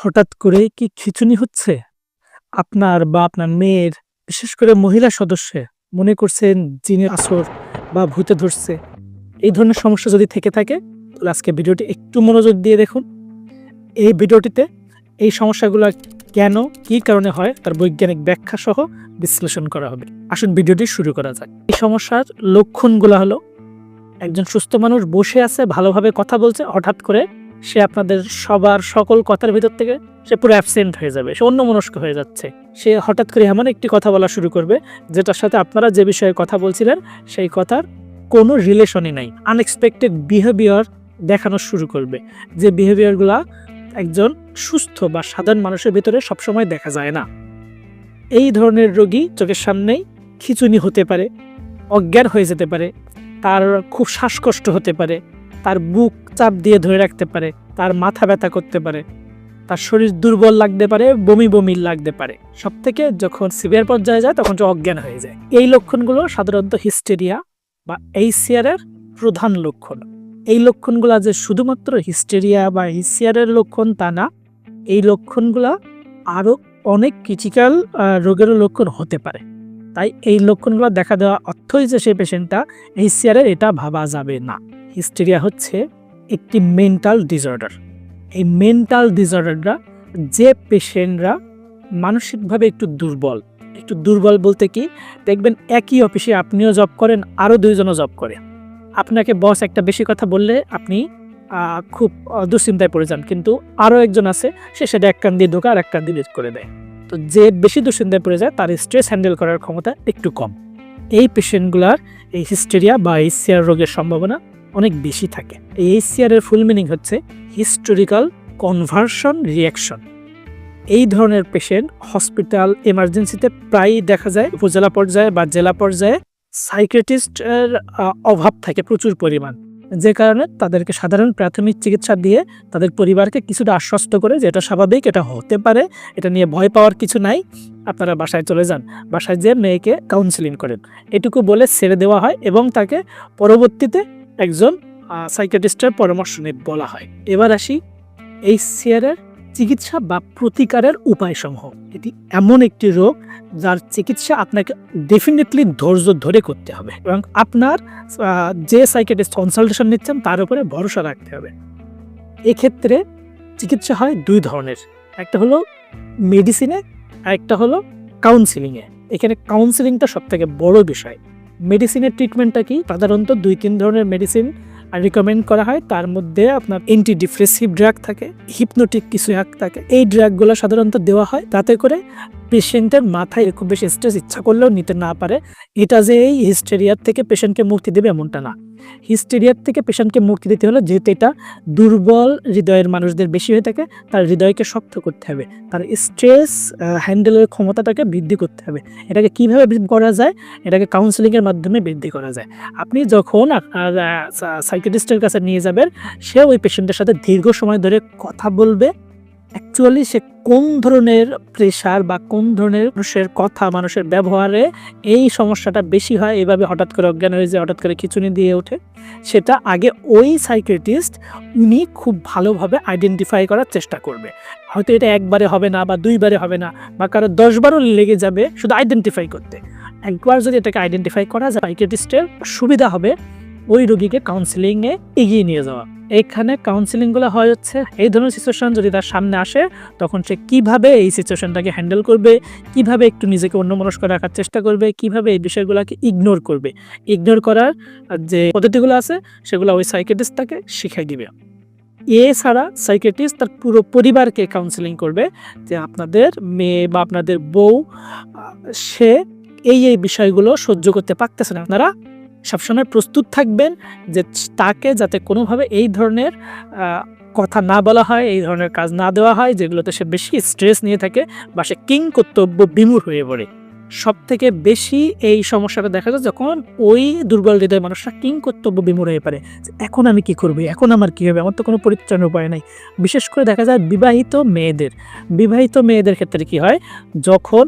হঠাৎ করে কি খিচুনি হচ্ছে? আপনার বা আপনার মেয়ের, বিশেষ করে মহিলা সদস্যে, মনে করছেন জিনের আসর বা ভূতে ধরছে। এই ধরনের সমস্যা যদি থেকে থাকে, তাহলে আজকে ভিডিওটি একটু মনোযোগ দিয়ে দেখুন। এই ভিডিওটিতে এই সমস্যাগুলো কেন, কি কারণে হয়, তার বৈজ্ঞানিক ব্যাখ্যা সহ বিশ্লেষণ করা হবে। আসুন ভিডিওটি শুরু করা যাক। এই সমস্যার লক্ষণগুলো হলো, একজন সুস্থ মানুষ বসে আছে, ভালোভাবে কথা বলছে, হঠাৎ করে সে আপনাদের সবার সকল কথার ভিতর থেকে সে পুরো অ্যাবসেন্ট হয়ে যাবে, সে অন্যমনস্ক হয়ে যাচ্ছে। সে হঠাৎ করে এমন একটি কথা বলা শুরু করবে, যেটার সাথে আপনারা যে বিষয়ে কথা বলছিলেন, সেই কথার কোনো রিলেশনই নাই। আনএক্সপেক্টেড বিহেভিয়ার দেখানো শুরু করবে, যে বিহেভিয়ারগুলা একজন সুস্থ বা সাধারণ মানুষের ভিতরে সবসময় দেখা যায় না। এই ধরনের রোগী চোখের সামনেই খিচুনি হতে পারে, অজ্ঞান হয়ে যেতে পারে, তার খুব শ্বাসকষ্ট হতে পারে তার বুক চাপ দিয়ে ধরে রাখতে পারে, তার মাথা ব্যথা করতে পারে, তার শরীর দুর্বল লাগতে পারে, বমি বমি লাগতে পারে। সব থেকে যখন সিভিয়ার পর্যায়ে যায়, তখন সে অজ্ঞান হয়ে যায়। এই লক্ষণগুলো সাধারণত হিস্টেরিয়া বা এইসিআরের প্রধান লক্ষণ। এই লক্ষণগুলো যে শুধুমাত্র হিস্টেরিয়া বা হিসিয়ারের লক্ষণ তা না, এই লক্ষণগুলা আরও অনেক ক্রিটিক্যাল রোগেরও লক্ষণ হতে পারে। তাই এই লক্ষণগুলো দেখা দেওয়া অর্থই যে সেই পেশেন্টটা হিসিয়ারের এটা ভাবা যাবে না। হিস্টেরিয়া হচ্ছে একটি মেন্টাল ডিসঅর্ডার। এই মেন্টাল ডিসঅর্ডাররা যে পেশেন্টরা মানসিকভাবে একটু দুর্বল একটু দুর্বল বলতে কি, দেখবেন একই অফিসে আপনিও জব করেন, আরও দুইজনও জব করে। আপনাকে বস একটা বেশি কথা বললে আপনি খুব দুশ্চিন্তায় পড়ে যান, কিন্তু আরও একজন আছে, সে সেটা এক কান দিয়ে ঢোকা আর এক কান দিয়ে করে দেয়। তো যে বেশি দুশ্চিন্তায় পড়ে যায়, তার স্ট্রেস হ্যান্ডেল করার ক্ষমতা একটু কম। এই পেশেন্টগুলার এই হিস্টেরিয়া বা এইচসিআর রোগের সম্ভাবনা অনেক বেশি থাকে। এই এইচসিআর এর ফুল মিনিং হচ্ছে হিস্টোরিক্যাল কনভার্সন রিয়াকশন এই ধরনের পেশেন্ট হসপিটাল এমার্জেন্সিতে প্রায়ই দেখা যায়, উপজেলা পর্যায়ে বা জেলা পর্যায়ে সাইকেটিস্টের অভাব থাকে প্রচুর পরিমাণ। যে কারণে তাদেরকে সাধারণ প্রাথমিক চিকিৎসা দিয়ে তাদের পরিবারকে কিছুটা আশ্বস্ত করে যে এটা স্বাভাবিক, এটা হতে পারে, এটা নিয়ে ভয় পাওয়ার কিছু নাই, আপনারা বাসায় চলে যান। বাসায় যেয়ে মেয়েকে কাউন্সিলিং করেন। এটুকু বলে ছেড়ে দেওয়া হয় এবং তাকে পরবর্তীতে একজন সাইকেটিস্টের পরামর্শ নিয়ে বলা হয়। এবার আসি এই সিয়ারের চিকিৎসা বা প্রতিকারের উপায়সমূহ। এটি এমন একটি রোগ যার চিকিৎসা আপনাকে ডেফিনেটলি ধৈর্য ধরে করতে হবে এবং আপনার যে সাইকেটিস্ট কনসালটেশন নিচ্ছেন তার উপরে ভরসা রাখতে হবে। এক্ষেত্রে চিকিৎসা হয় দুই ধরনের। একটা হলো মেডিসিনে আর একটা হলো কাউন্সিলিংয়ে এখানে কাউন্সিলিংটা সব থেকে বড় বিষয়। মেডিসিনের ট্রিটমেন্টটা কি? সাধারণত দুই, তিন ধরনের মেডিসিন রিকমেন্ড করা হয়। তার মধ্যে আপনার অ্যান্টি ডিপ্রেসিভ ড্রাগ থাকে হিপনোটিক কিছু এক থাকে। এই ড্রাগগুলো সাধারণত দেওয়া হয়। তাতে করে পেশেন্টের মাথায় খুব বেশি স্ট্রেস ইচ্ছা করলেও নিতে না পারে, এটা যে এই হিস্টেরিয়ার থেকে পেশেন্টকে মুক্তি দেবে এমনটা না। হিস্টেরিয়ার থেকে পেশেন্টকে মুক্তি দিতে হলে যেহেতু এটা দুর্বল হৃদয়ের মানুষদের বেশি হয়ে থাকে, তার হৃদয়কে শক্ত করতে হবে, তার স্ট্রেস হ্যান্ডেলের ক্ষমতাটাকে বৃদ্ধি করতে হবে। এটাকে কীভাবে বৃদ্ধি করা যায়? এটাকে কাউন্সিলিংয়ের মাধ্যমে বৃদ্ধি করা যায়। আপনি যখন আপনার সাইকেটিস্টের কাছে নিয়ে যাবেন, সে ওই পেশেন্টের সাথে দীর্ঘ সময় ধরে কথা বলবে অ্যাকচুয়ালি সে কোন ধরনের প্রেশার বা কোন ধরনের মানুষের কথা, মানুষের ব্যবহারে এই সমস্যাটা বেশি হয়, এভাবে হঠাৎ করে অজ্ঞান হয়ে যায়, হঠাৎ করে খিচুনি দিয়ে ওঠে? সেটা আগে ওই সাইকেটিস্ট উনি খুব ভালোভাবে আইডেন্টিফাই করার চেষ্টা করবে। হয়তো এটা একবারে হবে না বা দুইবারে হবে না বা কারও দশবারও লেগে যাবে শুধু আইডেন্টিফাই করতে। একবার যদি এটাকে আইডেন্টিফাই করা যায় সাইকেটিস্টের সুবিধা হবে। ওই রোগীকে কাউন্সিলিংয়ে এগিয়ে নিয়ে যাওয়া। এখানে কাউন্সিলিংগুলো হয় হচ্ছে, এই ধরনের সিচুয়েশন যদি তার সামনে আসে, তখন সে কীভাবে এই সিচুয়েশনটাকে হ্যান্ডেল করবে, কীভাবে একটু নিজেকে অন্যমনস্ক রাখার চেষ্টা করবে, কীভাবে এই বিষয়গুলোকে ইগনোর করবে। ইগনোর করার যে পদ্ধতিগুলো আছে, সেগুলো ওই সাইকেটিস্ট তাকে শিখাই দিবে। এছাড়া সাইকেটিস্ট তার পুরো পরিবারকে কাউন্সিলিং করবে যে আপনাদের মেয়ে বা আপনাদের বউ সে এই এই বিষয়গুলো সহ্য করতে পারতেছে না। আপনারা সবসময় প্রস্তুত থাকবেন যে তাকে যাতে কোনোভাবে এই ধরনের কথা না বলা হয়, এই ধরনের কাজ না দেওয়া হয়, যেগুলোতে সে বেশি স্ট্রেস নিয়ে থাকে বা সে কিং কর্তব্য বিমূর হয়ে পড়ে। সব থেকে বেশি এই সমস্যাটা দেখা যায় যখন ওই দুর্বল হৃদয় মানুষরা কিং কর্তব্য বিমূর হয়ে পারে এখন আমি কি করব? এখন আমার কি হবে? আমার তো কোনো পরিত্রাণের উপায় নাই। বিশেষ করে দেখা যায় বিবাহিত মেয়েদের। বিবাহিত মেয়েদের ক্ষেত্রে কি হয়? যখন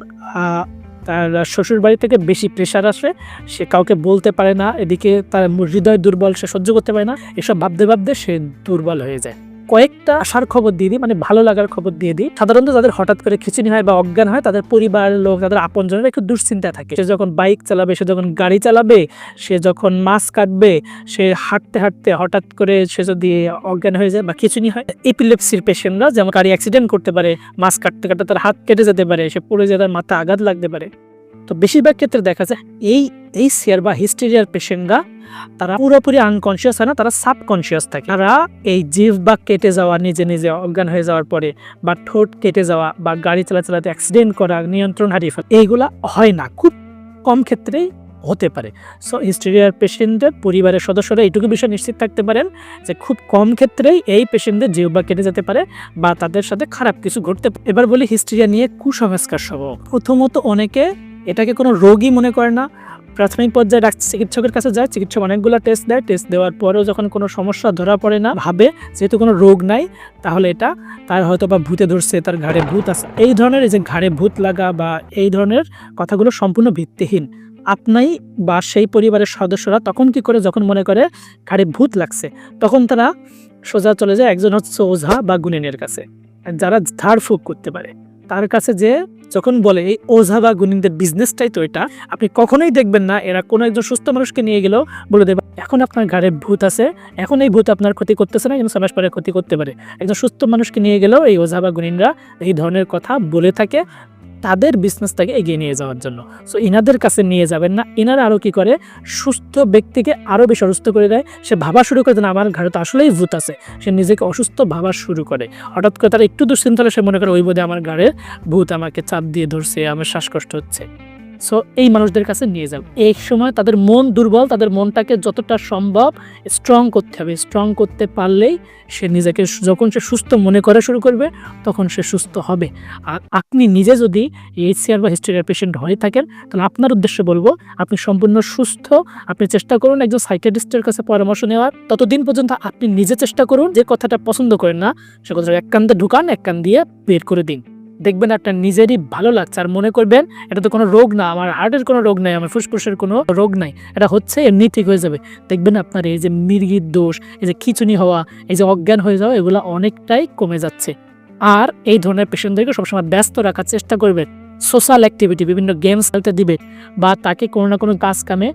তার শ্বশুর বাড়ি থেকে বেশি প্রেশার আসে, সে কাউকে বলতে পারে না, এদিকে তার হৃদয় দুর্বল, সে সহ্য করতে পারে না, এসব ভাবতে ভাবতে সে দুর্বল হয়ে যায়। কয়েকটা আশার খবর দিয়ে দিই মানে ভালো লাগার খবর দিয়ে দিই। সাধারণত যাদের হঠাৎ করে খিচুনি হয় বা অজ্ঞান হয়, তাদের পরিবার লোক, তাদের আপনজনের একটু দুশ্চিন্তা থাকে। সে যখন বাইক চালাবে, সে যখন গাড়ি চালাবে, সে যখন মাছ কাটবে, সে হাঁটতে হাঁটতে হঠাৎ করে সে যদি অজ্ঞান হয়ে যায় বা খিচুনি হয় এপিলেপসির পেশেন্টরা যেমন গাড়ি অ্যাক্সিডেন্ট করতে পারে, মাছ কাটতে কাটতে তার হাত কেটে যেতে পারে, সে পড়ে যেতে তার মাথা আঘাত লাগতে পারে। তো বেশিরভাগ ক্ষেত্রে দেখা যায় এই এই সিয়ার বা হিস্টেরিয়ার পেশেন্টরা তারা পুরোপুরি আনকনসিয়াস হয় না, তারা সাবকনসিয়াস থাকে। তারা এই জিভ বা কেটে যাওয়া, নিজে নিজে অজ্ঞান হয়ে যাওয়ার পরে বা ঠোঁট কেটে যাওয়া বা গাড়ি চালা চালাতে অ্যাক্সিডেন্ট করা, নিয়ন্ত্রণ হারিয়ে ফেলা, এইগুলা হয় না। খুব কম ক্ষেত্রেই হতে পারে। সো হিস্টেরিয়ার পেশেন্টদের পরিবারের সদস্যরা এইটুকু বিষয় নিশ্চিত থাকতে পারেন যে খুব কম ক্ষেত্রেই এই পেশেন্টদের জিভ বা কেটে যেতে পারে বা তাদের সাথে খারাপ কিছু ঘটতে এবার বলি হিস্টেরিয়া নিয়ে কুসংস্কার সহ। প্রথমত অনেকে এটাকে কোনো রোগই মনে করে না। প্রাথমিক পর্যায়ে ডাক চিকিৎসকের কাছে যায়, চিকিৎসক অনেকগুলো টেস্ট দেয়। টেস্ট দেওয়ার পরেও যখন কোনো সমস্যা ধরা পড়ে না, ভাবে যেহেতু কোনো রোগ নাই, তাহলে এটা তার হয়তো বা ভূতে ধরছে, তার ঘাড়ে ভূত আছে। এই ধরনের এই যে ঘাড়ে ভূত লাগা বা এই ধরনের কথাগুলো সম্পূর্ণ ভিত্তিহীন। আপনি বা সেই পরিবারের সদস্যরা তখন কি করে যখন মনে করে ঘাড়ে ভূত লাগছে, তখন তারা সোজা চলে যায় একজন হচ্ছে ওঝা বা গুনিনের কাছে, যারা ধার ঝাড়ফুঁক করতে পারে। তার কাছে যে যখন বলে, এই ওঝা বা গুণিনদের বিজনেসটাই তো এটা, আপনি কখনোই দেখবেন না, এরা কোনো একজন সুস্থ মানুষকে নিয়ে গেলেও বলে দেবে, এখন আপনার ঘাড়ে ভূত আছে, এখন এই ভূত আপনার ক্ষতি করতেছে না কিন্তু সমাজ পরে ক্ষতি করতে পারে। একজন সুস্থ মানুষকে নিয়ে গেলেও এই ওঝা বা গুণিনরা এই ধরনের কথা বলে থাকে তাদের বিজনেসটাকে এগিয়ে নিয়ে যাওয়ার জন্য। সো ইনাদের কাছে নিয়ে যাবেন না। ইনারা আরও কি করে? সুস্থ ব্যক্তিকে আরও বেশি অসুস্থ করে দেয়। সে ভাবা শুরু করে দেন, আমার ঘরে তো আসলেই ভূত আছে। সে নিজেকে অসুস্থ ভাবা শুরু করে। হঠাৎ করে তার একটু দুশ্চিন্তা হলে সে মনে করে, ওই বোধে আমার ঘরে ভূত আমাকে চাপ দিয়ে ধরছে, আমার শ্বাসকষ্ট হচ্ছে। সো এই মানুষদের কাছে নিয়ে যাবে এই সময় তাদের মন দুর্বল, তাদের মনটাকে যতটা সম্ভব স্ট্রং করতে হবে। স্ট্রং করতে পারলেই সে নিজেকে যখন সে সুস্থ মনে করা শুরু করবে, তখন সে সুস্থ হবে। আর আপনি নিজে যদি এইচসিআর বা হিস্টেরিয়ার পেশেন্ট হয়ে থাকেন, তাহলে আপনার উদ্দেশ্যে বলব, আপনি সম্পূর্ণ সুস্থ, আপনি চেষ্টা করুন একজন সাইকিয়াট্রিস্টের কাছে পরামর্শ নেওয়ার। ততদিন পর্যন্ত আপনি নিজে চেষ্টা করুন, যে কথাটা পছন্দ করেন না, সে কথাটা এক কান দিয়ে ঢুকান, এক কান দিয়ে বের করে দিন। দেখবেন আপনার নিজেরই ভালো লাগছে। আর মনে করবেন, এটা তো কোনো রোগ না, আমার হার্টের কোনো রোগ নাই, আমার ফুসফুসের কোনো রোগ নাই। এটা হচ্ছে, এমনি ঠিক হয়ে যাবে। দেখবেন আপনার এই যে মির্গির দোষ, এই যে খিচুনি হওয়া, এই যে অজ্ঞান হয়ে যাওয়া, এগুলো অনেকটাই কমে যাচ্ছে। আর এই ধরনের পেশেন্টদেরকে সবসময় ব্যস্ত রাখার চেষ্টা করবেন। সোশ্যাল অ্যাক্টিভিটি বিভিন্ন গেমস খেলতে দিবে বা তাকে কোনো না কোনো কাজ কামে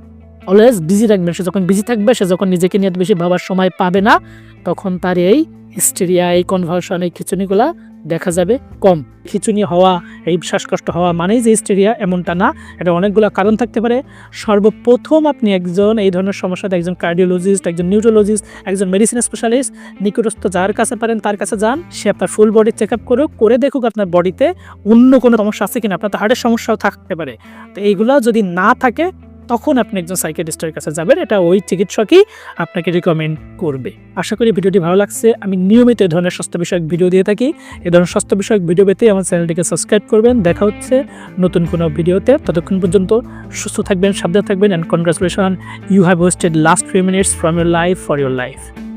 অলওয়েজ বিজি রাখবেন। সে যখন বিজি থাকবে, সে যখন নিজেকে নিয়ে বেশি ভাবার সময় পাবে না, তখন তার এই হিস্টেরিয়া এই কনভার্সন এই খিচুনিগুলা দেখা যাবে কম। খিচুনি হওয়া, এই শ্বাসকষ্ট হওয়া মানেই যে হিস্টেরিয়া এমনটা না, এটা অনেকগুলো কারণ থাকতে পারে। সর্বপ্রথম আপনি একজন, এই ধরনের সমস্যাতে একজন কার্ডিওলজিস্ট একজন নিউরোলজিস্ট একজন মেডিসিন স্পেশালিস্ট নিকটস্থ যার কাছে পারেন, তার কাছে যান, সে আপনার ফুল বডি চেক আপ করুক, করে দেখুক আপনার বডিতে অন্য কোনো সমস্যা আছে কিনা, আপনার হার্টের সমস্যাও থাকতে পারে। তো এইগুলো যদি না থাকে তখন আপনি একজন সাইকেটিস্টের কাছে যাবেন। এটা ওই চিকিৎসকই আপনাকে রিকমেন্ড করবে। আশা করি ভিডিওটি ভালো লাগছে। আমি নিয়মিত এই ধরনের স্বাস্থ্য বিষয়ক ভিডিও দিয়ে থাকি। এই ধরনের স্বাস্থ্য বিষয়ক ভিডিও পেতে আমার চ্যানেলটিকে সাবস্ক্রাইব করবেন। দেখা হচ্ছে নতুন কোনো ভিডিওতে। ততক্ষণ পর্যন্ত সুস্থ থাকবেন, সাবধান থাকবেন and congratulation you have wasted last few minutes from your life for your life